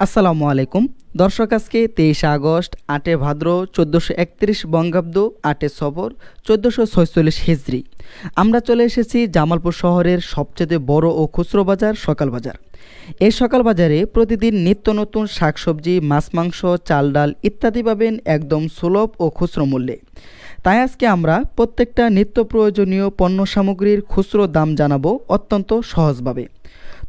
আসসালামু আলাইকুম। দর্শক, আজকে তেইশে আগস্ট, আটে ভাদ্র, চোদ্দোশো একত্রিশ বঙ্গাব্দ, আটে সবর, চোদ্দোশো ছয়চল্লিশ হিজড়ি আমরা চলে এসেছি জামালপুর শহরের সবচেয়ে বড় ও খুচরো বাজার, সকাল বাজার। এই সকাল বাজারে প্রতিদিন নিত্য নতুন শাকসবজি, মাছ মাংস, চাল ডাল ইত্যাদি পাবেন একদম সুলভ ও খুচরো মূল্যে। তাই আজকে আমরা প্রত্যেকটা নিত্য প্রয়োজনীয় পণ্য সামগ্রীর খুচরো দাম জানাব অত্যন্ত সহজভাবে।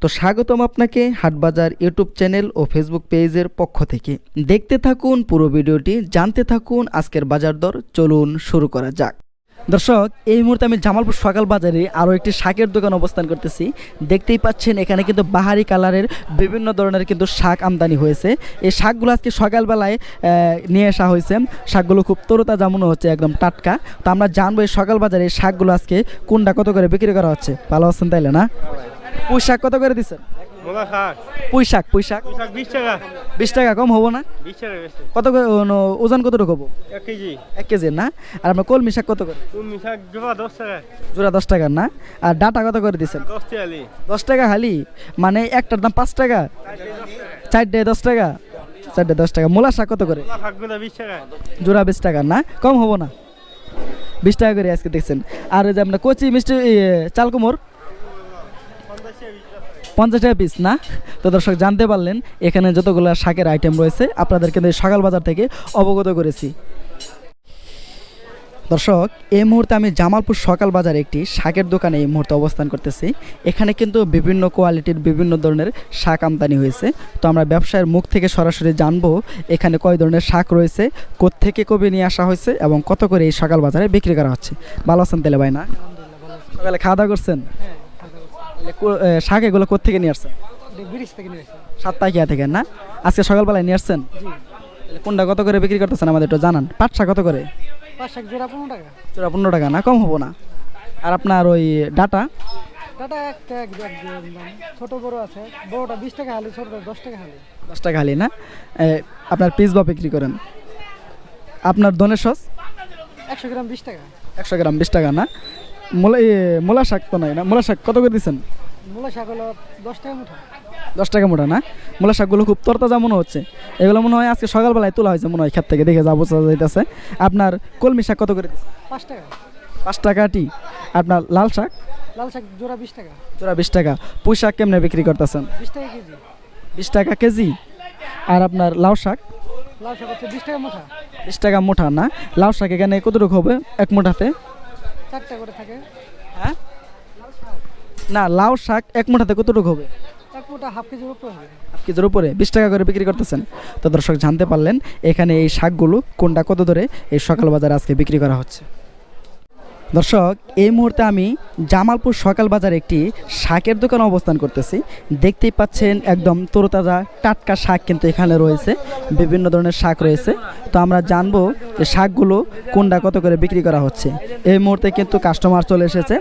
তো স্বাগতম আপনাকে হাটবাজার ইউটিউব চ্যানেল ও ফেসবুক পেজের পক্ষ থেকে। দেখতে থাকুন পুরো ভিডিওটি, জানতে থাকুন আজকের বাজার দর। চলুন শুরু করা যাক। দর্শক, এই মুহূর্তে আমি জামালপুর সকাল বাজারে আরও একটি শাকের দোকান অবস্থান করতেছি। দেখতেই পাচ্ছেন, এখানে কিন্তু বাহারি কালারের বিভিন্ন ধরনের কিন্তু শাক আমদানি হয়েছে। এই শাকগুলো আজকে সকালবেলায় নিয়ে আসা হয়েছে। শাকগুলো খুব তরতাজা মনে হচ্ছে, একদম টাটকা। তো আমরা জানব এই সকাল বাজারে শাকগুলো আজকে কোনটা, কত করে বিক্রি করা হচ্ছে? ভালো আছেন তাইলে না? পুঁই শাক কত করে দিচ্ছেন পুঁই শাক পুঁই শাক শাক বিশ টাকা। বিশ টাকা কম হব না? কত করে ওজন কতটুকু হব? এক কেজি। এক না? আর আপনার কলমি শাক কত করে? শাক জোড়া দশ টাকা। জোড়া দশ টাকার না? আর ডাটা কত করে দিচ্ছেন দশ টাকা হালি। মানে একটার দাম পাঁচ টাকা? চারটে দশ টাকা? চারটে দশ টাকা। মূলা শাক কত করে? জোড়া বিশ টাকা না? কম হব না? বিশ টাকা করে আজকে দেখছেন। আর ওই যে আপনার কচি মিষ্টি ইয়ে, চাল কুমোর পঞ্চাশ টাকা পিস না? তো দর্শক, জানতে পারলেন, এখানে যতগুলো শাকের আইটেম রয়েছে, আপনাদের কিন্তু সকাল বাজার থেকে অবগত করেছি। দর্শক, এই মুহূর্তে আমি জামালপুর সকাল বাজারে একটি শাকের দোকানে এই মুহূর্তে অবস্থান করতেছি। এখানে কিন্তু বিভিন্ন কোয়ালিটির বিভিন্ন ধরনের শাক আমদানি হয়েছে। তো আমরা ব্যবসায়ের মুখ থেকে সরাসরি জানব, এখানে কয় ধরনের শাক রয়েছে, কোত্থেকে কবে নিয়ে আসা হয়েছে, এবং কত করে এই সকাল বাজারে বিক্রি করা হচ্ছে। ভালো আছেন তেলে ভাই না সকালে খাওয়া দাওয়া করছেন? শাক এগুলো কোত্থেকে নিয়ে আসছেন? ব্রিজ থেকে নিয়ে সাতটাকিয়া থেকে না? আজকে সকালবেলায় নিয়ে আসছেন? কোনটা কত করে বিক্রি করতেছেন আমাদের একটু জানান। পাট শাক কত করে? পাঁচ শাক জোড়া পনেরো টাকা। পনেরো টাকা না? কম হব না। আর আপনার ওই ডাটা? একটা ছোট বড় আছে বড়টা বিশ টাকা হালি ছোটটা দশ টাকা হালি। দশ টাকা খালি না? আপনার পিস বা বিক্রি করেন? আপনার ধনের সস? একশো গ্রাম বিশ টাকা। একশো গ্রাম বিশ টাকা না? মূলা এ, মূলা শাক তো নাই না? মূলা শাক কত করে দিচ্ছেন মূলা শাক হলো দশ টাকা মুঠা। দশ টাকা মোটা না? মূলা শাকগুলো খুব তরতাজা মনে হচ্ছে। এগুলো মনে হয় আজকে সকালবেলায় তোলা হয়েছে মনে হয় ক্ষেত থেকে দেখে যাব যাইতেছে। আপনার কলমি শাক কত করে দিচ্ছেন পাঁচ টাকা। পাঁচ টাকা টি। আপনার লাল শাক? লাল শাক জোড়া বিশ টাকা। জোড়া বিশ টাকা। পুঁই শাক কেমনে বিক্রি করতেছেন? বিশ টাকা কেজি। বিশ টাকা কেজি। আর আপনার লাউ শাক? লাল শাক হচ্ছে বিশ টাকা মুঠা। বিশ টাকা মুঠা না? লাউ শাক এখানে কতটুকু হবে? এক মুঠাতে? চারটা করে থাকে। হ্যাঁ? না লাউ শাক এক মুঠাতে কতটুকু হবে? এক মুঠা হাফ কেজির উপরে হবে। হাফ কেজির উপরে? বিশ টাকা করে বিক্রি করতেছেন। তো দর্শক জানতে পারলেন এখানে এই শাকগুলো কোনটা কত ধরে এই সকাল বাজারে আজকে বিক্রি করা হচ্ছে? দর্শক, এই মুহূর্তে আমি জামালপুর সকাল বাজারে একটি শাকের দোকানে অবস্থান করতেছি। দেখতেই পাচ্ছেন একদম তরতাজা টাটকা শাক কিন্তু এখানে রয়েছে, বিভিন্ন ধরনের শাক রয়েছে। তো আমরা জানব যে শাকগুলো কোনটা কত করে বিক্রি করা হচ্ছে। এই মুহূর্তে কিন্তু কাস্টমার চলে এসেছে।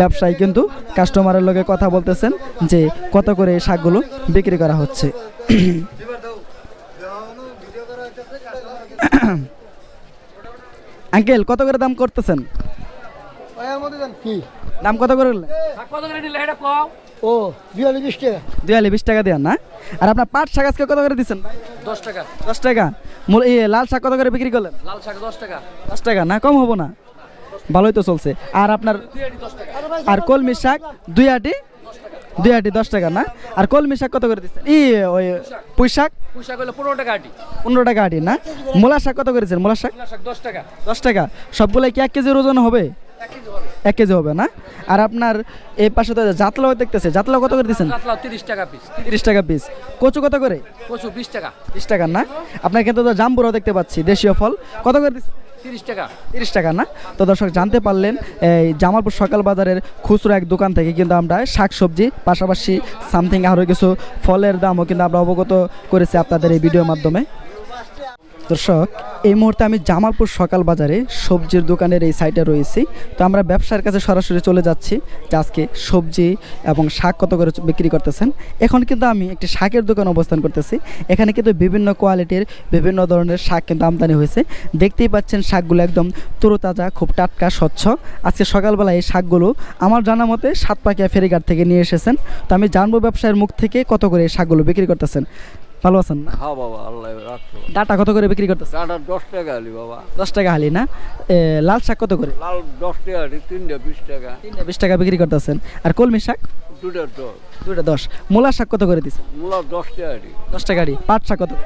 ব্যবসায়ী কিন্তু কাস্টমারের লোকে কথা বলতেছেন যে কত করে এই শাকগুলো বিক্রি করা হচ্ছে। আঙ্কেল, কত করে দাম করতেছেন? কি? দাম কত করে বললেন? ও বিয়াল্লিশ বিশ টাকা। বিশ টাকা দেন না? আর আপনার পাট শাক আজকে কত করে দিচ্ছেন দশ টাকা। দশ টাকা। লাল শাক কত করে বিক্রি করলেন? লাল শাক দশ টাকা। দশ টাকা না? কম হব না। ভালোই তো চলছে। আর আপনার আর কলমি শাক দুই আটি? দুই আটি দশ টাকা না? আর কলমি শাক কত করে দিচ্ছেন? ই ওই পুঁই শাক? পুঁই শাক হলো পনেরো টাকা আটি। পনেরো টাকা আটি না? মূলা শাক কত করেছেন মূলা শাক? শাক দশ টাকা। দশ টাকা। সবগুলাই কি এক কেজির ওজন হবে? এক কেজি হবে। না? আর আপনার এই পাশে তো জাতলাও দেখতেছে। জাতলাও কত করে দিচ্ছেন? কাতলাও তিরিশ টাকা পিস তিরিশ টাকা পিস কচু কত করে? কচু বিশ টাকা। বিশ টাকা না? আপনার কিন্তু তো জাম্বুরাও দেখতে পাচ্ছি দেশীয় ফল। কত করে দিচ্ছেন? তিরিশ টাকা। তিরিশ টাকা না? তো দর্শক জানতে পারলেন এই জামালপুর সকাল বাজারের খুচরো এক দোকান থেকে কিন্তু আমরা শাক সবজি পাশাপাশি সামথিং আরও কিছু ফলের দামও কিন্তু আমরা অবগত করেছি আপনাদের এই ভিডিওর মাধ্যমে। দর্শক এই মুহূর্তে আমি জামালপুর সকাল বাজারে সবজির দোকানের এই সাইটে রয়েছি। তো আমরা ব্যবসার কাছে সরাসরি চলে যাচ্ছি যে আজকে সবজি এবং শাক কত করে বিক্রি করতেছেন। এখন কিন্তু আমি একটি শাকের দোকান অবস্থান করতেছি। এখানে কিন্তু বিভিন্ন কোয়ালিটির বিভিন্ন ধরনের শাক কিন্তু আমদানি হয়েছে। দেখতেই পাচ্ছেন শাকগুলো একদম তরতাজা, খুব টাটকা, স্বচ্ছ। আজকে সকালবেলা এই শাকগুলো আমার জানা মতে সাতপাকিয়া ফেরিঘাট থেকে নিয়ে এসেছেন। তো আমি জানব ব্যবসায়ের মুখ থেকে কত করে এই শাকগুলো বিক্রি করতেছেন। ভালো আছেন না? হ্যাঁ বাবা আল্লাহ রাখছো ডাটা কত করে বিক্রি করতেছে চাটা দশ টাকা আলি বাবা। দশ টাকা হালি না? এ, লাল শাক কত করে? লাল দশ টাকা আলি তিনটা বিশ টাকা। তিনটা বিশ টাকা বিক্রি করতেছেন। আর কলমি শাক? দুটা দশ। দুটা দশ। মূলা শাক কত করে দিচ্ছেন মূলা দশ টাকা আলি দশ টাকা হালি। পাট শাক কত? করে?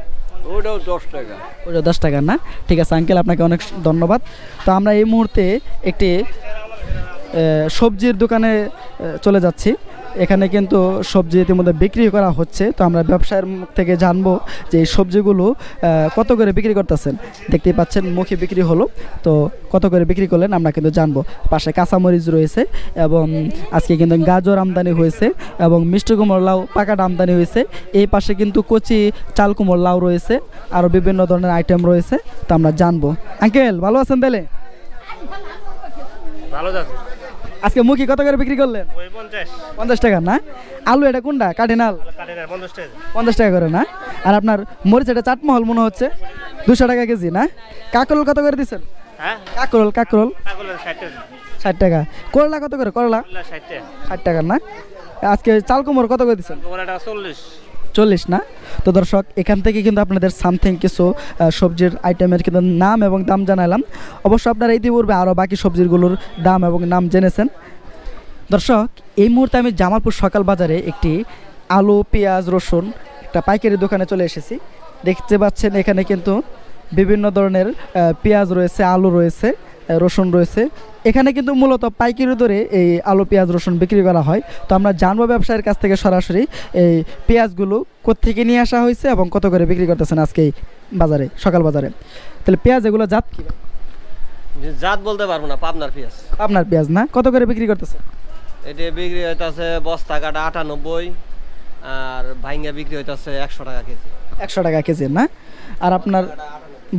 ওইটাও দশ টাকা। ওটা দশ টাকার না? ঠিক আছে আঙ্কেল আপনাকে অনেক ধন্যবাদ। তো আমরা এই মুহূর্তে একটি সবজির দোকানে চলে যাচ্ছি। এখানে কিন্তু সবজি ইতিমধ্যে বিক্রি করা হচ্ছে। তো আমরা ব্যবসায়ের মুখ থেকে জানব যে এই সবজিগুলো কত করে বিক্রি করতেছেন? দেখতেই পাচ্ছেন মুখে বিক্রি হলো। তো কত করে বিক্রি করলেন আমরা কিন্তু জানব। পাশে কাঁচামরিচ রয়েছে এবং আজকে কিন্তু গাজর আমদানি হয়েছে এবং মিষ্টি কুমড় লাউ, পাকাটা আমদানি হয়েছে। এই পাশে কিন্তু কচি চাল কুমড় লাউ রয়েছে, আরও বিভিন্ন ধরনের আইটেম রয়েছে। তো আমরা জানব। আঙ্কেল, ভালো আছেন তাহলে? ভালো যাচ্ছে আজকে মুখি কত করে বিক্রি করলেন? পঞ্চাশ। টাকা না? আলু এটা কোনটা? কাঠিনাল পঞ্চাশ টাকা। করে না? আর আপনার মরিচ এটা চাটমহল মনে হচ্ছে। দুশো টাকা কেজি না? কাকরোল কত করে দিচ্ছেন হ্যাঁ? কাকরোল কাকরোল। ষাট টাকা। করলা কত করে? করলা? ষাট টাকা। না? আজকে চাল কুমড় কত করে দিচ্ছেন চল্লিশ। চল্লিশ না? তো দর্শক, এখান থেকে কিন্তু আপনাদের সামথিং কিছু সবজির আইটেমের কিন্তু নাম এবং দাম জানালাম। অবশ্য আপনারা ইতিপূর্বে আরও বাকি সবজিগুলোর দাম এবং নাম জেনেছেন। দর্শক, এই মুহূর্তে আমি জামালপুর সকাল বাজারে একটি আলু, পেঁয়াজ, রসুন একটা পাইকারি দোকানে চলে এসেছি। দেখতে পাচ্ছেন এখানে কিন্তু বিভিন্ন ধরনের পেঁয়াজ রয়েছে, আলু রয়েছে। রসুন রয়েছে। এখানে কিন্তু মূলত পাইকারি দরে এই আলু পেঁয়াজ রসুন বিক্রি করা হয়। তো আমরা জানব ব্যবসায়ীর কাছ থেকে সরাসরি এই পেঁয়াজগুলো কোত্থেকে নিয়ে আসা হয়েছে এবং কত করে বিক্রি করতেছেন আজকে এই বাজারে সকাল বাজারে। তাহলে পেঁয়াজ এগুলো জাত কি? জাত বলতে পারব না পাবনার পেঁয়াজ। আপনার পেঁয়াজ না? কত করে বিক্রি করতেছে এটা বিক্রি হইতাছে বস্তা কাটা আটানব্বই আর ভাইঙ্গা বিক্রি হইতাছে একশো টাকা কেজি। একশো টাকা কেজি না? আর আপনার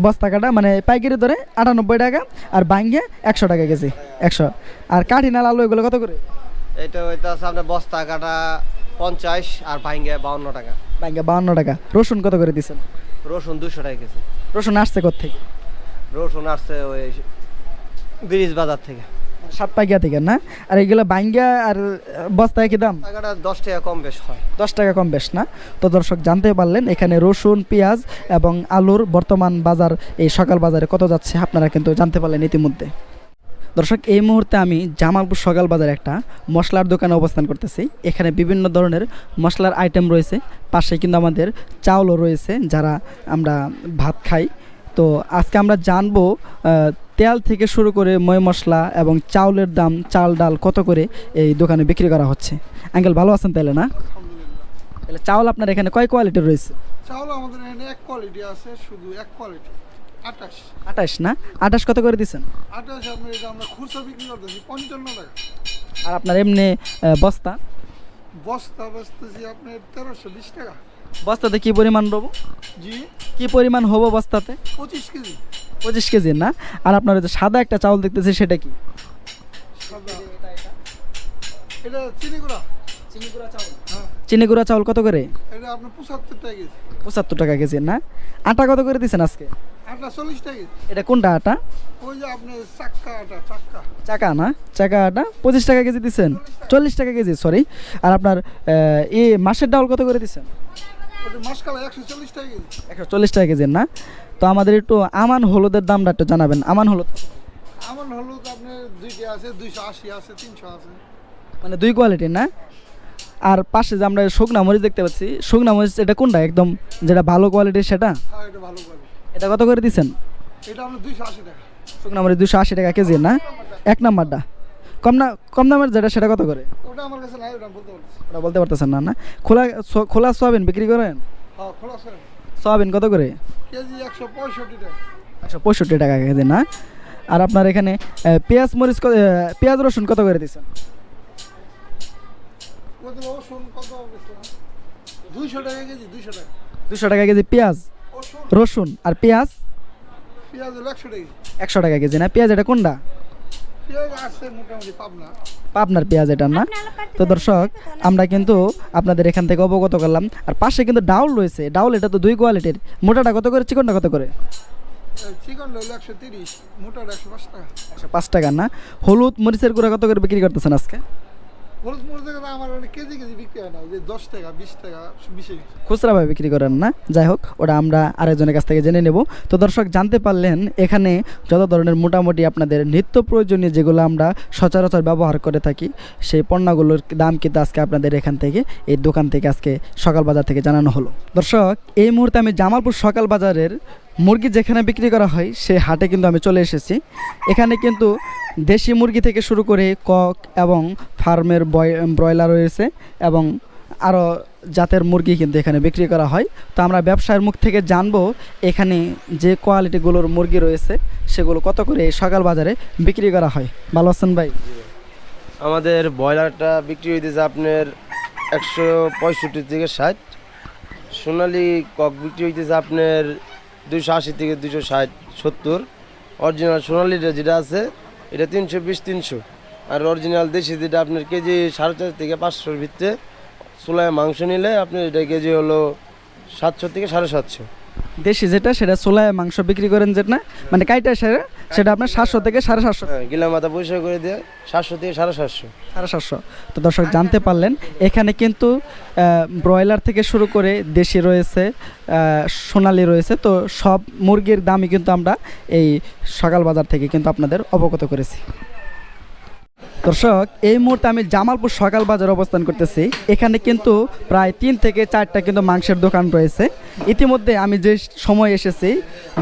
বস্তা কাটা মানে পাইকারি ধরে আটানব্বই টাকা আর বাঙ্গে একশো টাকা কেজি একশো। আর কাঠিনাল আলু এগুলো কত করে? এটা ওইটা আপনার বস্তা কাটা পঞ্চাশ আর ভাইঙ্গে বাউন্ন টাকা। ভাইঙ্গে বাউন্ন টাকা। রসুন কত করে দিচ্ছেন রসুন দুশো টাকা কেজি। রসুন আসছে কোথেকে রসুন আসছে ওই ব্রিজ বাজার থেকে। সাত পাইকা থেকে না? আর এগুলো বাইঙ্গা আর বস্তা একই দাম? টাকাটা দশ টাকা কম বেশ হয়। দশ টাকা কম বেশ না? তো দর্শক জানতে পারলেন এখানে রসুন পেঁয়াজ এবং আলুর বর্তমান বাজার এই সকাল বাজারে কত যাচ্ছে আপনারা কিন্তু জানতে পারলেন ইতিমধ্যে। দর্শক এই মুহূর্তে আমি জামালপুর সকাল বাজারে একটা মশলার দোকানে অবস্থান করতেছি। এখানে বিভিন্ন ধরনের মশলার আইটেম রয়েছে। পাশে কিন্তু আমাদের চাউলও রয়েছে যারা আমরা ভাত খাই। তো আজকে আমরা জানব তেল থেকে শুরু করে ময় মশলা এবং চাউলের দাম চাল ডাল কত করে এই দোকানে বিক্রি করা হচ্ছে? আঙ্কেল ভালো আছেন তাহলে না? তাহলে চাউল আপনার এখানে কয় কোয়ালিটির রয়েছে? চাউল আমাদের এখানে এক কোয়ালিটি আছে শুধু এক কোয়ালিটি আটাশ আঠাশ না? আঠাশ কত করে দিচ্ছেন? আটাশ আমরা খুচরা বিক্রি করতেছি পঞ্চান্ন টাকা। আর আপনার এমনি বস্তা? বস্তা বেচতেছি আপনার তেরোশো বিশ টাকা। বস্তাতে কি পরিমাণ রবো? জি। কি পরিমাণ হব বস্তাতে? পঁচিশ কেজি। পঁচিশ কেজি না? আর আপনার যে সাদা একটা চাউল দেখতেছি সেটা কি? সাদা। এটা চিনি গুঁড়া। হ্যাঁ। চিনি গুঁড়া চাউল কত করে? পঁচাত্তর টাকা কেজি। পঁচাত্তর টাকা কেজি না? আটা কত করে দিচ্ছেন আজকে? এটা কোনটা আটা? চাকা না? চাকা আটা? পঁচিশ টাকা কেজি দিচ্ছেন চল্লিশ টাকা। কেজি সরি আর আপনার এই মাসের ডাউল কত করে দিচ্ছেন একশো চল্লিশ টাকা কেজি। না? তো আমাদের একটু আমান হলুদের দামটা একটু জানাবেন। আমান হলুদ। আমার হলুদ আপনার দুইটা আছে দুইশো আশি আছে তিনশো আছে। মানে দুই কোয়ালিটির না? আর পাশে যে আমরা শুকনা মরিচ দেখতে পাচ্ছি শুকনা মরিচ এটা কোনটা? একদম যেটা ভালো কোয়ালিটির সেটা? হ্যাঁ এটা ভালো এটা কত করে দিচ্ছেন এটা আপনার দুইশো আশি টাকা। শুকনা মরিচ দুশো আশি টাকা কেজি না? এক নাম্বারটা। কম না কম দামের যেটা সেটা কত করে? ওটা আমার কাছে নাই ওটা বলতে পারছি ওটা বলতে পারতেছেন না না? খোলা খোলা সোয়াবিন বিক্রি করেন? হ্যাঁ খোলা সোয়াবিন। কত করে? কেজি একশো পঁয়ষট্টি টাকা। একশো পঁয়ষট্টি টাকা কেজি না? আর আপনার এখানে পেঁয়াজ মরিচ পেঁয়াজ রসুন কত করে দিচ্ছেন? কত টাকা কেজি দুইশো টাকা। দুশো টাকা কেজি পেঁয়াজ রসুন। আর পেঁয়াজ? পেঁয়াজ একশো টাকা কেজি। একশো টাকা কেজি না? পেঁয়াজ এটা কোনটা পেঁয়াজ আছে মোটামুটি পাবনা পাবনার পেঁয়াজ এটা না? তো দর্শক আমরা কিন্তু আপনাদের এখান থেকে অবগত করলাম। আর পাশে কিন্তু ডাউল রয়েছে। ডাউল এটা তো দুই কোয়ালিটির। মোটাটা কত করে চিকনটা কত করে? চিকন হলো একশো তিরিশ মোটা একশো পাঁচ টাকা। একশো পাঁচ টাকা না? হলুদ মরিচের গুঁড়া কত করে বিক্রি করতেছেন আজকে? হলুদ মরিচের অনেক কেজি কেজি বিক্রি হয় না যে দশ টাকা, বিশ টাকা, বিশে খুচরাভাবে বিক্রি করেন না? যাই হোক, ওটা আমরা আরেকজনের কাছ থেকে জেনে নেব। তো দর্শক, জানতে পারলেন, এখানে যত ধরনের মোটামুটি আপনাদের নিত্য প্রয়োজনীয় যেগুলো আমরা সচরাচর ব্যবহার করে থাকি, সেই পণ্যগুলোর দাম কিন্তু আজকে আপনাদের এখান থেকে, এই দোকান থেকে আজকে সকাল বাজার থেকে জানানো হলো। দর্শক, এই মুহূর্তে আমি জামালপুর সকাল বাজারের মুরগি যেখানে বিক্রি করা হয় সেই হাটে কিন্তু আমি চলে এসেছি। এখানে কিন্তু দেশি মুরগি থেকে শুরু করে কক এবং ফার্মের ব্রয়লার রয়েছে এবং আরও জাতের মুরগি কিন্তু এখানে বিক্রি করা হয়। তো আমরা ব্যবসায়ের মুখ থেকে জানব এখানে যে কোয়ালিটিগুলোর মুরগি রয়েছে, সেগুলো কত করে সকাল বাজারে বিক্রি করা হয়। ভালো আছেন ভাই? আমাদের ব্রয়লারটা বিক্রি হইতেছে আপনার একশো পঁয়ষট্টি থেকে ষাট। সোনালি কক বিক্রি হইতেছে আপনার দুশো আশি থেকে দুশো ষাট, সত্তর। অরিজিনাল সোনালিটা যেটা আছে, এটা তিনশো বিশ, তিনশো। আর অরিজিনাল দেশি যেটা আপনার কেজি সাড়ে চার থেকে পাঁচশোর ভিতরে, চুলায় মাংস নিলে আপনার এটা কেজি হলো সাতশো থেকে সাড়ে সাতশো। দেশি যেটা সেটা সোলায় মাংস বিক্রি করেন যেটা মানে কাইটা সেটা সেটা আপনার সাতশো থেকে সাড়ে সাতশো। হ্যাঁ গিলা মাথা পরিষ্কার করে দিয়ে সাতশো থেকে সাড়ে সাতশো। সাড়ে সাতশো। তো দর্শক জানতে পারলেন এখানে কিন্তু ব্রয়লার থেকে শুরু করে দেশি রয়েছে সোনালি রয়েছে তো সব মুরগির দামই কিন্তু আমরা এই সকাল বাজার থেকে কিন্তু আপনাদের অবগত করেছি। দর্শক এই মুহূর্তে আমি জামালপুর সকাল বাজার অবস্থান করতেছি। এখানে কিন্তু প্রায় তিন থেকে চারটা কিন্তু মাংসের দোকান রয়েছে। ইতিমধ্যে আমি যে সময় এসেছি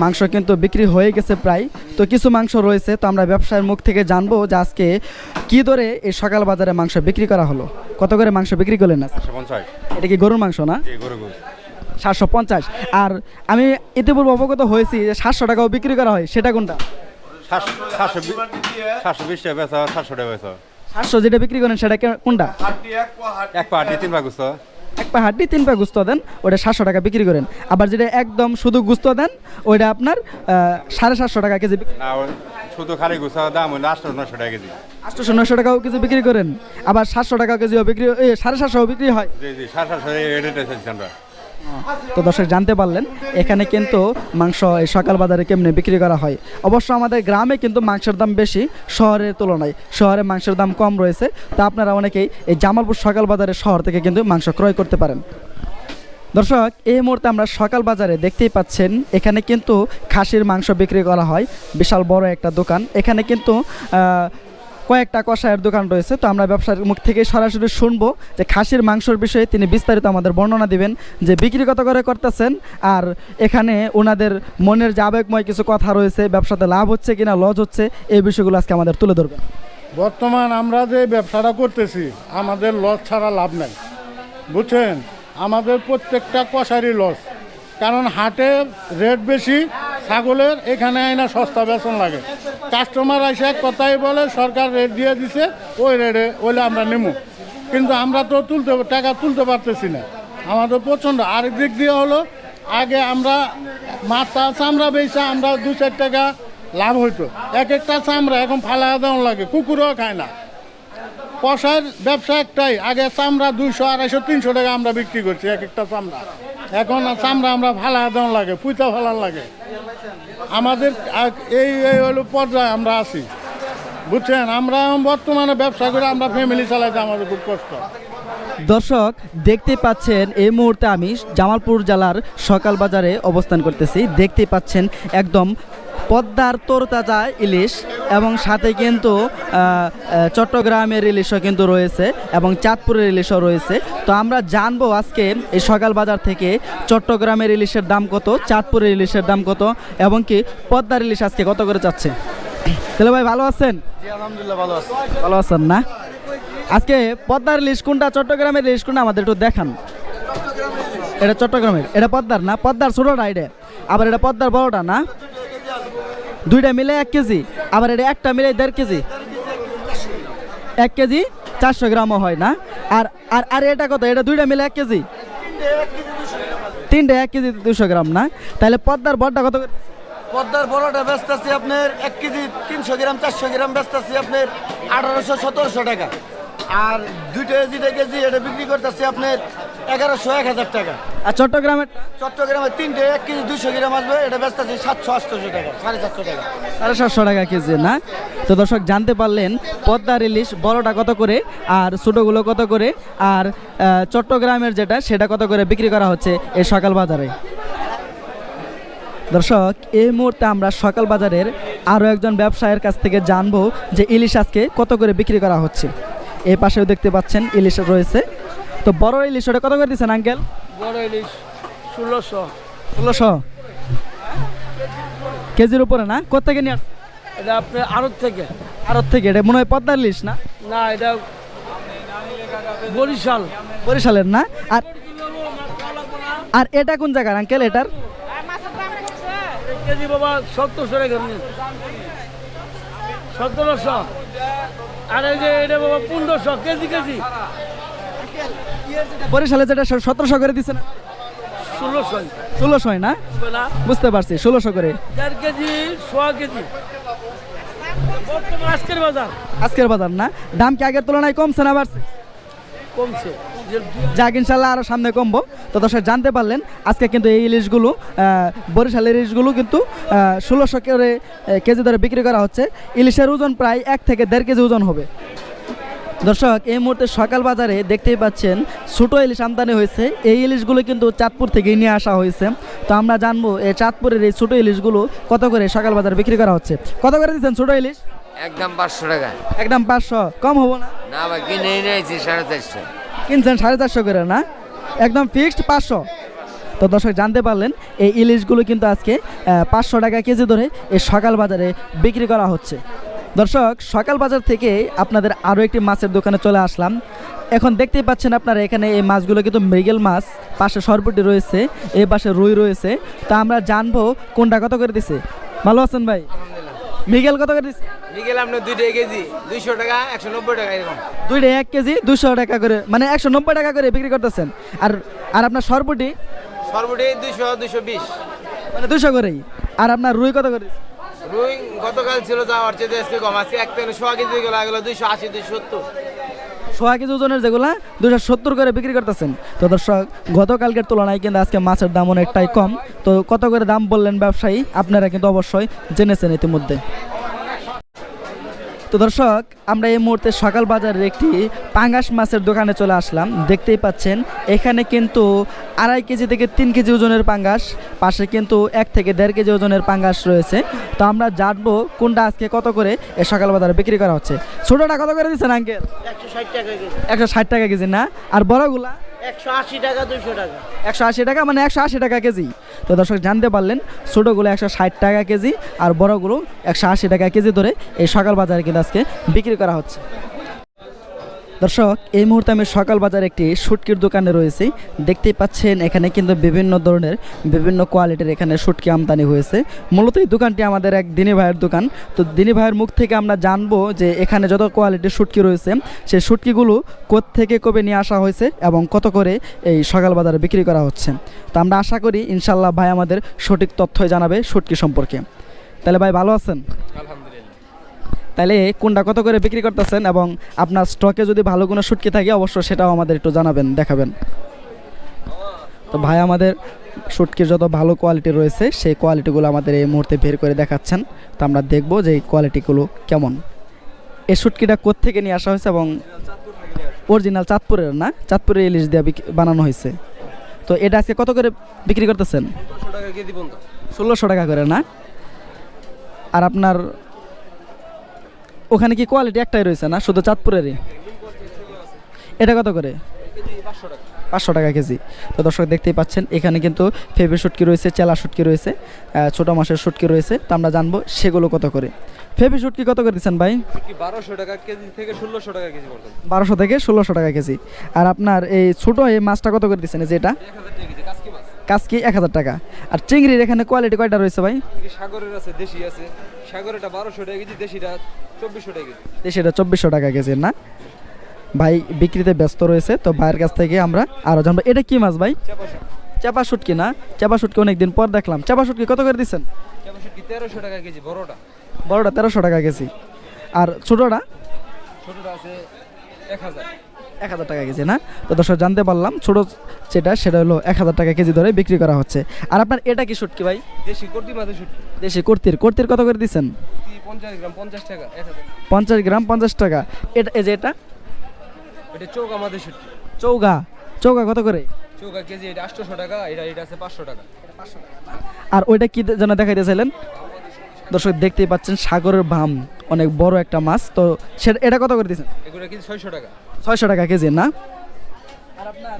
মাংস কিন্তু বিক্রি হয়ে গেছে প্রায়। তো কিছু মাংস রয়েছে তো আমরা ব্যবসায়ের মুখ থেকে জানব যে আজকে কী দরে এই সকাল বাজারে মাংস বিক্রি করা হলো। কত করে মাংস বিক্রি করলেন না এটা কি গরুর মাংস না? সাতশো পঞ্চাশ। আর আমি ইতিপূর্বে অবগত হয়েছি যে সাতশো টাকাও বিক্রি করা হয় সেটা কোনটা? সাতশো বিশ টাকা বেচা সাতশো টাকা বেচা। সাতশো যেটা বিক্রি করেন সেটা কে- কোনটা? এক পাহাড়ি তিন ভাগ গুস্ত। এক পা হাড্ডি তিন পা গুস্ত দেন ওটা সাতশো টাকা বিক্রি করেন। আবার যেটা একদম শুধু গুস্ত দেন ওইটা আপনার সাড়ে সাতশো টাকা কেজি বিক্রি না ওই শুধু খালি গুছা দাম আটশো নশো টাকা কেজি। আটশোশো নশো টাকাও কেজি বিক্রি করেন। আবার সাতশো টাকা কেজিও বিক্রি সাড়ে সাতশো বিক্রি হয়। জি জি সাড়ে সাতশো এই আমরা। তো দর্শক জানতে পারলেন, এখানে কিন্তু মাংস এই সকাল বাজারে কেমনে বিক্রি করা হয়। অবশ্য আমাদের গ্রামে কিন্তু মাংসের দাম বেশি, শহরের তুলনায়। শহরে মাংসের দাম কম রয়েছে, তা আপনারা অনেকেই এই জামালপুর সকাল বাজারে শহর থেকে কিন্তু মাংস ক্রয় করতে পারেন। দর্শক, এই মুহূর্তে আমরা সকাল বাজারে দেখতেই পাচ্ছেন, এখানে কিন্তু খাসির মাংস বিক্রি করা হয়। বিশাল বড় একটা দোকান। এখানে কিন্তু কয়েকটা কষায়ের দোকান রয়েছে, তো আমরা ব্যবসার মুখ থেকে সরাসরি শুনব যে খাসির মাংসর বিষয়ে তিনি বিস্তারিত আমাদের বর্ণনা দিবেন, যে বিক্রি কত করে করতেছেন, আর এখানে ওনাদের মনের যে আবেগময় কিছু কথা রয়েছে, ব্যবসাতে লাভ হচ্ছে কিনা, লজ হচ্ছে, এই বিষয়গুলো আজকে আমাদের তুলে ধরবেন। বর্তমান আমরা যে ব্যবসাটা করতেছি, আমাদের লস ছাড়া লাভ নাই। বুঝছেন? আমাদের প্রত্যেকটা কষারি লস কারণ হাটে রেট বেশি, ছাগলের এখানে আইনা সস্তা বেতন লাগে। কাস্টমার এসে কথাই বলে, সরকার রেট দিয়ে দিছে, ওই রেটে ওইলে আমরা নেব কিন্তু আমরা তো তুলতে, টাকা তুলতে পারতেছি না। আমাদের প্রচণ্ড। আরেক দিক দিয়ে হলো, আগে আমরা মাথা চামড়া বেচা, আমরা দু চার টাকা লাভ হইতো। এক একটা চামড়া এখন ফালা দেওয়া লাগে, কুকুরও খায় না। কষার ব্যবসা একটাই, আগে চামড়া দুইশো, আড়াইশো, তিনশো টাকা আমরা বিক্রি করছি, এক একটা চামড়া। এখন চামড়া আমরা ফালা দেওয়া লাগে পুঁতা ফালার লাগে। আমাদের এই এই হলো পর্যায়ে আমরা আছি। বুঝছেন? আমরা বর্তমানে ব্যবসা করে আমরা ফ্যামিলি চালাইতে আমাদের খুব কষ্ট। দর্শক, দেখতে পাচ্ছেন এই মুহূর্তে আমি জামালপুর জেলার সকাল বাজারে অবস্থান করতেছি। দেখতে পাচ্ছেন একদম পদ্মার তরতাজা ইলিশ এবং সাথে কিন্তু চট্টগ্রামের ইলিশও কিন্তু রয়েছে এবং চাঁদপুরের ইলিশও রয়েছে। তো আমরা জানব আজকে এই সকাল বাজার থেকে চট্টগ্রামের ইলিশের দাম কত চাঁদপুরের ইলিশের দাম কত এবং কি পদ্মার ইলিশ আজকে কত করে চাচ্ছে তাহলে ভাই ভালো আছেন? আলহামদুলিল্লাহ ভালো আছে। ভালো আছেন না? আজকে পদ্মার ইলিশ কোনটা চট্টগ্রামের ইলিশ কোনটা আমাদের একটু দেখান। এটা চট্টগ্রামের এটা পদ্মার না? পদ্মার ছোটটা এটা। আবার এটা পদ্মার বড়টা না? দুইটা মিলে এক কেজি, আবার এটা একটা মিলে দেড় কেজি। এক কেজি চারশো গ্রামও হয় না। আর আর আর এটা কত? এটা দুইটা মিলে এক কেজি। তিনটা এক কেজি দুশো গ্রাম না? তাহলে পদ্মার বড়টা কত? পদ্মার বড়টা ব্যস্ত আছি আপনার এক কেজি তিনশো গ্রাম, চারশো গ্রাম ব্যস্ত আপনার আঠারোশো, সতেরোশো টাকা। আর দুইটা যেটা কেজি এটা বিক্রি করতেছে আপনার এগারোশো এক হাজার টাকা। আর চট্টগ্রামের? চট্টগ্রামে তিনটে এক কেজি দুশো গ্রাম আসবে এটা ব্যস্ত আছে সাতশো আটশোশো টাকা সাড়ে সাতশো টাকা। সাড়ে সাতশো টাকা কেজি না? তো দর্শক জানতে পারলেন পদ্মার ইলিশ বড়টা কত করে আর ছোটোগুলো কত করে আর চট্টগ্রামের যেটা সেটা কত করে বিক্রি করা হচ্ছে এই সকাল বাজারে? দর্শক এই মুহূর্তে আমরা সকাল বাজারের আরও একজন ব্যবসায়ের কাছ থেকে জানব যে ইলিশ আজকে কত করে বিক্রি করা হচ্ছে। এই পাশেও দেখতে পাচ্ছেন ইলিশ রয়েছে। তো বড় ইলিশ ওটা কত করে দিচ্ছেন আঙ্কেল? বড় ইলিশ ষোলোশো। ষোলোশো? কেজির উপরে না? কোথেকে নিয়ে? এটা আপনার আড়ত থেকে। আড়ত থেকে। এটা মনে হয় পদ্মার ইলিশ না? না এটা বরিশাল। বরিশালের না? আর আর এটা কোন জায়গার আঙ্কেল এটার? কেজি বাবা সত্তরশো সতেরোশো। আর এই যে এটা বাবা পনেরোশো কেজি কেজি। বরিশালে যেটা সতেরোশো করে দিচ্ছে না? ষোলোশো। ষোলোশো না? বুঝতে পারছি ষোলোশো করে। দেড় কেজি সোয়া কেজি। আজকের বাজার। আজকের বাজার না? দাম কি আগের তুলনায় কমছে না বাড়ছে? কমছে। যাক, ইনশাল্লাহ আরও সামনে কমবো। তো দর্শক, জানতে পারলেন, আজকে কিন্তু এই ইলিশগুলো বরিশালের ইলিশগুলো কিন্তু ষোলোশো করে কেজি দরে বিক্রি করা হচ্ছে। ইলিশের ওজন প্রায় এক থেকে দেড় কেজি ওজন হবে। দর্শক, এই মুহূর্তে সকাল বাজারে দেখতেই পাচ্ছেন, ছোটো ইলিশ আমদানি হয়েছে। এই ইলিশগুলো কিন্তু চাঁদপুর থেকে নিয়ে আসা হয়েছে। তো আমরা জানব, এই চাঁদপুরের এই ছোটো ইলিশগুলো কত করে সকাল বাজারে বিক্রি করা হচ্ছে। কত করে দিচ্ছেন ছোটো ইলিশ? একদম পাঁচশো টাকা। একদম পাঁচশো? কম হব না? না বা কিনে নিয়েছি সাড়ে চারশো। কিনছেন সাড়ে চারশো করে না? একদম ফিক্সড পাঁচশো। তো দর্শক জানতে পারলেন এই ইলিশগুলো কিন্তু আজকে পাঁচশো টাকা কেজি ধরে এই সকাল বাজারে বিক্রি করা হচ্ছে। দর্শক সকাল বাজার থেকে আপনাদের আরও একটি মাছের দোকানে চলে আসলাম। এখন দেখতেই পাচ্ছেন আপনারা এখানে এই মাছগুলো কিন্তু মৃগেল মাছ। পাশে সরপুটি রয়েছে এই পাশে রুই রয়েছে। তো আমরা জানব কোনটা কত করে দিছে। ভালো আছেন ভাই? মৃগেল কত করে মিগেল আপনার দুইটা কেজি দুইশো টাকা একশো নব্বই টাকা এরকম। দুইটা এক কেজি দুশো টাকা করে মানে একশো নব্বই টাকা করে বিক্রি করতেছেন। আর আর আপনার সরপুটি? সরবুটি দুইশো দুশো বিশ। মানে দুশো করেই। আর আপনার রুই কত করে রুই গতকাল ছিল যাওয়ার চেয়ে আজকে কম। আজকে এক সোয়া কেজি গেলো এগুলো দুইশো আশি দুইশো সত্তর। সোয়া কেজি ওজনের যেগুলো দুশো সত্তর করে বিক্রি করতেছেন। তো দর্শক, গতকালকের তুলনায় কিন্তু আজকে মাছের দাম অনেকটাই কম। তো কত করে দাম বললেন ব্যবসায়ী? আপনারা কিন্তু অবশ্যই জেনেছেন ইতিমধ্যে। তো দর্শক আমরা এই মুহূর্তে সকাল বাজারের একটি পাঙ্গাস মাছের দোকানে চলে আসলাম। দেখতেই পাচ্ছেন এখানে কিন্তু আড়াই কেজি থেকে তিন কেজি ওজনের পাঙ্গাস পাশে কিন্তু এক থেকে দেড় কেজি ওজনের পাঙ্গাস রয়েছে। তো আমরা জানব কোনটা আজকে কত করে এ সকাল বাজারে বিক্রি করা হচ্ছে। ছোটোটা কত করে দিচ্ছেন আঙ্কেল? একশো ষাট টাকা কেজি। একশো ষাট টাকা কেজি না? আর বড়গুলা? একশো আশি টাকা একশো আশি টাকা মানে একশো আশি টাকা কেজি। তো দর্শক, জানতে পারলেন ছোটোগুলো একশো ষাট টাকা কেজি আর বড়গুলো একশো আশি টাকা কেজি ধরে এই সকাল বাজারে কিন্তু আজকে বিক্রি করা হচ্ছে। দর্শক, এই মুহূর্তে আমি সকাল বাজার একটি শুটকির দোকানে রয়েছি। দেখতেই পাচ্ছেন, এখানে কিন্তু বিভিন্ন ধরনের, বিভিন্ন কোয়ালিটির এখানে শুটকি আমদানি হয়েছে। মূলত এই দোকানটি আমাদের এক দিনী ভাইয়ের দোকান। তো দিনী ভাইয়ের মুখ থেকে আমরা জানব যে এখানে যত কোয়ালিটির শুটকি রয়েছে, সেই শুটকিগুলো থেকে কবে নিয়ে আসা হয়েছে এবং কত করে এই সকাল বাজারে বিক্রি করা হচ্ছে। তো আমরা আশা করি ইনশাল্লাহ ভাই আমাদের সঠিক তথ্যই জানাবে শুটকি সম্পর্কে। তাহলে ভাই ভালো আছেন? তাহলে কোনটা কত করে বিক্রি করতেছেন এবং আপনার স্টকে যদি ভালো কোনো শুটকি থাকে অবশ্যই সেটাও আমাদের একটু জানাবেন দেখাবেন। তো ভাই আমাদের শুটকির যত ভালো কোয়ালিটি রয়েছে সেই কোয়ালিটিগুলো আমাদের এই মুহূর্তে বের করে দেখাচ্ছেন। তো আমরা দেখব যে এই কোয়ালিটিগুলো কেমন। এই শুটকিটা থেকে নিয়ে আসা হয়েছে এবং অরিজিনাল চাঁদপুরের না? চাঁদপুরের ইলিশ দিয়ে বানানো হয়েছে। তো এটা আজকে কত করে বিক্রি করতেছেন? ষোলোশো টাকা করে না? আর আপনার ওখানে কি কোয়ালিটি একটাই রয়েছে না? শুধু চাঁদপুরেরই? এটা কত করে? পাঁচশো টাকা কেজি। তো দর্শক দেখতেই পাচ্ছেন এখানে কিন্তু ফেবে শুটকি রয়েছে চেলা শুটকি রয়েছে ছোটো মাছের শুটকি রয়েছে। তো আমরা জানব সেগুলো কত করে। ফেবে শুটকি কত করে দিচ্ছেন ভাই? বারোশো টাকা কেজি থেকে ষোলোশো টাকা কেজি বারোশো থেকে ষোলোশো টাকা কেজি। আর আপনার এই ছোটো এই মাছটা কত করে দিচ্ছেন এই যে এটা? কাজকি এক হাজার টাকা। আর চিংড়ির এখানে কোয়ালিটি কয়টা রয়েছে ভাই? সাগরের আছে দেশি আছে। সাগরেরটা বারোশো টাকা কেজি দেশিটা চব্বিশশো টাকা কেজি। সেটা চব্বিশশো টাকা কেজি না? ভাই বিক্রিতে ব্যস্ত রয়েছে তো ভাইয়ের কাছ থেকে আমরা আরও জানব। এটা কি মাছ ভাই? চাপা শুটকি। না? চাপা শুটকি অনেকদিন পর দেখলাম। চাপা শুটকি কত করে দিচ্ছেন? তেরোশো টাকা কেজি বড়টা। বড়টা তেরোশো টাকা কেজি। আর ছোটোটা? ছোটটা আছে এক হাজার। এক হাজার টাকা কেজি না? তো দর্শক জানতে পারলাম ছোট যেটা সেটা হলো এক হাজার টাকা কেজি ধরে বিক্রি করা হচ্ছে। আর আপনার এটা কি শুটকি ভাই? দেশি কর্তি মাঝে শুটকি। দেশি কর্তির। কর্তির কত করে দিচ্ছেন? পঞ্চাশ গ্রাম পঞ্চাশ টাকা পঞ্চাশ গ্রাম পঞ্চাশ টাকা। এটা এই যে এটা? এটা চৌক আমাদের শুটকি। চৌগা চৌগা কত করে? চৌকা কেজি এটা আটশোশো টাকা এটা এটা আছে পাঁচশো টাকা। আর ওইটা কি যেন দেখাইতেছিলেন? দর্শক দেখতেই পাচ্ছেন সাগরের ভাম। অনেক বড় একটা মাছ। তো সেটা এটা কত করে দিয়েছেন? এগুলো কেজি ছয়শো টাকা। ছয়শো টাকা কেজি না? আর আপনার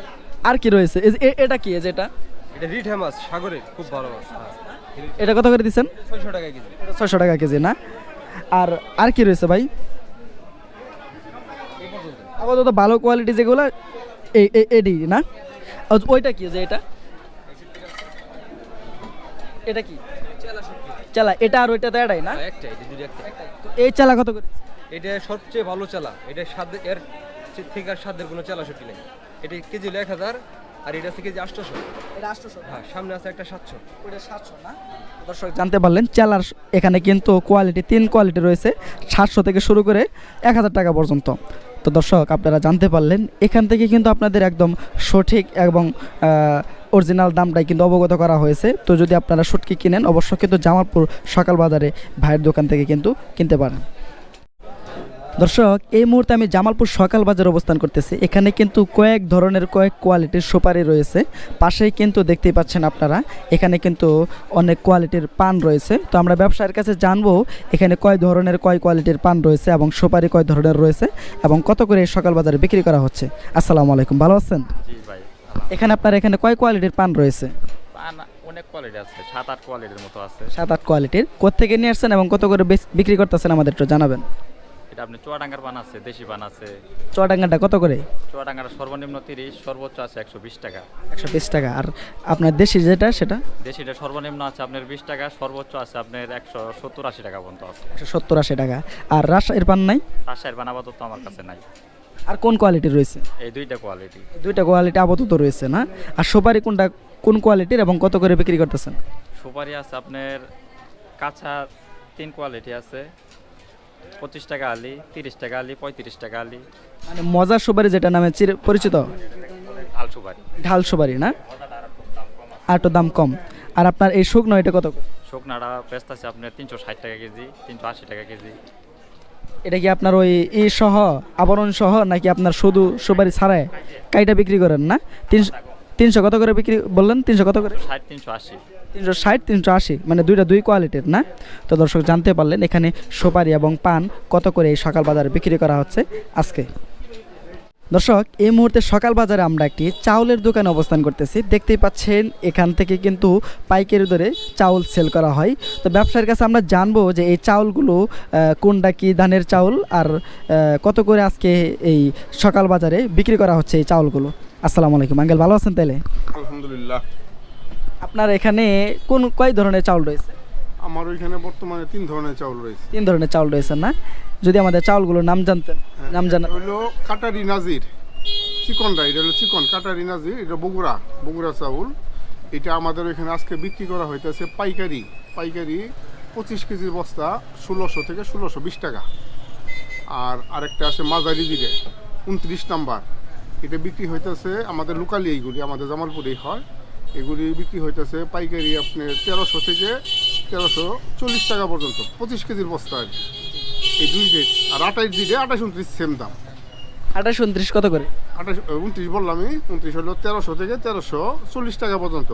আর কি রয়েছে? এটা কি? যে এটা? এটা রিঠা মাছ সাগরের। খুব ভালো মাছ। এটা কত করে দিচ্ছেন ছয়শো টাকা কেজি। ছয়শো টাকা কেজি না? আর আর কি রয়েছে ভাই? আপাতত ভালো কোয়ালিটি যেগুলো এডি না? আর ওইটা কি? যে এটা? এটা কি? চালা এটা আর ওইটা তো এটাই না? হ্যাঁ, একটা এটা দুটো একটা তো এই চালা কত করে? এটা সবচেয়ে ভালো চালা। এটা স্বাদ এর থেকে আর স্বাদের কোনো চালা শুটি নেই। এটা কেজি হলো এক হাজার আর এটা আছে কেজি আটশোশো এটা আটশোশো হ্যাঁ সামনে আছে একটা সাতশো। ওইটা সাতশো না? দর্শক জানতে পারলেন চালার এখানে কিন্তু কোয়ালিটি তিন কোয়ালিটি রয়েছে সাতশো থেকে শুরু করে এক হাজার টাকা পর্যন্ত। তো দর্শক আপনারা জানতে পারলেন এখান থেকে কিন্তু আপনাদের একদম সঠিক এবং অরিজিনাল দামটাই কিন্তু অবগত করা হয়েছে। তো যদি আপনারা শুটকি কিনেন, অবশ্যই কিন্তু জামালপুর সকাল বাজারে ভাইয়ের দোকান থেকে কিন্তু কিনতে পারেন। দর্শক, এই মুহূর্তে আমি জামালপুর সকাল বাজার অবস্থান করতেছি। এখানে কিন্তু কয়েক ধরনের, কয়েক কোয়ালিটির সুপারি রয়েছে। পাশেই কিন্তু দেখতেই পাচ্ছেন আপনারা, এখানে কিন্তু অনেক কোয়ালিটির পান রয়েছে। তো আমরা ব্যবসায়ীর কাছে জানব, এখানে কয় ধরনের, কয় কোয়ালিটির পান রয়েছে এবং সুপারি কয় ধরনের রয়েছে এবং কত করে সকাল বাজারে বিক্রি করা হচ্ছে। আসসালামু আলাইকুম, ভালো আছেন? ভাই। এখানে আপনার এখানে কয় কোয়ালিটির পান রয়েছে? পান অনেক কোয়ালিটি আছে সাত আট কোয়ালিটির মতো আছে। সাত আট কোয়ালিটির কোথেকে নিয়ে আসছেন এবং কত করে বিক্রি করতেছেন আমাদের একটু জানাবেন। এটা আপনি চুয়াডাঙ্গার পান আছে দেশি পান আছে। চুয়াডাঙ্গাটা কত করে? চুয়াডাঙ্গার সর্বনিম্ন তিরিশ সর্বোচ্চ আছে একশো বিশ টাকা। একশো বিশ টাকা। আর আপনার দেশি যেটা সেটা? দেশিটা সর্বনিম্ন আছে আপনার বিশ টাকা সর্বোচ্চ আছে আপনার একশো সত্তর আশি টাকা পর্যন্ত আছে। একশো সত্তর আশি টাকা। আর রাজশাহীর পান নাই? রাজশাহীর পান আপাতত আমার কাছে নাই। আর কোন কোয়ালিটির রয়েছে? এই দুইটা কোয়ালিটি দুইটা কোয়ালিটি আপাতত রয়েছে না? আর সুপারি কোনটা কোন কোয়ালিটির এবং কত করে বিক্রি করতেছেন? সুপারি আছে আপনার কাঁচা তিন কোয়ালিটি আছে। পঁচিশ টাকা আলি তিরিশ টাকা আলি পঁয়ত্রিশ টাকা আলি। মানে মজার সুপারি যেটা নামে চির- পরিচিত? আল সুপারি। ঢাল সুপারি না? আর একটু দাম কম। আর আপনার এই শুকনো এটা কত? শুকনাটা আছে আপনার তিনশো ষাট টাকা কেজি তিনশো আশি টাকা কেজি। এটা কি আপনার ওই ই সহ আবরণ সহ নাকি আপনার শুধু সুপারি ছাড়ায় কাইটা বিক্রি করেন না? তিনশো তিনশো কত করে বিক্রি বললেন? তিনশো কত করে? ষাট তিনশো আশি। তিনশো ষাট তিনশো আশি। মানে দুইটা দুই কোয়ালিটির না? তো দর্শক জানতে পারলেন এখানে সুপারি এবং পান কত করে এই সকাল বাজারে বিক্রি করা হচ্ছে আজকে? দর্শক এই মুহূর্তে সকাল বাজারে আমরা একটি চাউলের দোকানে অবস্থান করতেছি। দেখতেই পাচ্ছেন এখান থেকে কিন্তু পাইকারি দরে চাউল সেল করা হয়। তো ব্যবসার কাছে আমরা জানব যে এই চাউলগুলো কোনটা কি ধানের চাউল আর কত করে আজকে এই সকাল বাজারে বিক্রি করা হচ্ছে এই চাউলগুলো? আসসালামু আলাইকুম। আঙ্কেল ভালো আছেন তাহলে? আলহামদুলিল্লাহ। আপনার এখানে কোন কয় ধরনের চাউল রয়েছে? আমার ওইখানে বর্তমানে তিন ধরনের চাউল রয়েছে। তিন ধরনের চাউল রয়েছে না? যদি আমাদের চাউলগুলোর নাম জানতেন নাম জানা হইল কাটারি নাজির। চিকনটা এটা হলো চিকন কাটারি নাজির এটা বগুড়া বগুড়া চাউল। এটা আমাদের ওইখানে আজকে বিক্রি করা হইতেছে পাইকারি। পাইকারি পঁচিশ কেজির বস্তা ষোলোশো থেকে ষোলোশো বিশ টাকা। আর আরেকটা আছে মাঝারি জিরে উনত্রিশ নাম্বার। এটা বিক্রি হইতেছে আমাদের লোকালি এইগুলি আমাদের জামালপুরেই হয়। এগুলি বিক্রি হইতেছে পাইকারি আপনার তেরোশো থেকে তেরোশো চল্লিশ টাকা পর্যন্ত পঁচিশ কেজির বস্তা আর কি। এই দুই রেট আর আঠাশ দিকে আঠাশ উনত্রিশ সেম দাম। আঠাশ উনত্রিশ কত করে? আঠাশ উনত্রিশ বললামই উনত্রিশ হলো তেরোশো থেকে তেরোশো চল্লিশ টাকা পর্যন্ত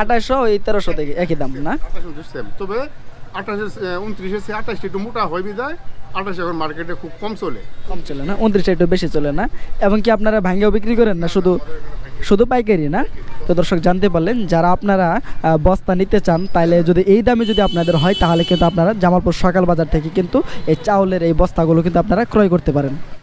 আঠাশশো ওই তেরোশো থেকে একই দাম না? আঠাশ উনত্রিশ সেম তবে আঠাশের উনত্রিশের সে আঠাশটা একটু মোটা হয় বিদায় আঠাশ এখন মার্কেটে খুব কম চলে। কম চলে না উনত্রিশটা একটু বেশি চলে না। এবং কি আপনারা ভাঙ্গেও বিক্রি করেন না শুধু শুধু পাইকারি না? তো দর্শক, জানতে পারলেন, যারা আপনারা বস্তা নিতে চান তাহলে যদি এই দামে যদি আপনাদের হয়, তাহলে কিন্তু আপনারা জামালপুর সকাল বাজার থেকে কিন্তু এই চাউলের এই বস্তাগুলো কিন্তু আপনারা ক্রয় করতে পারেন।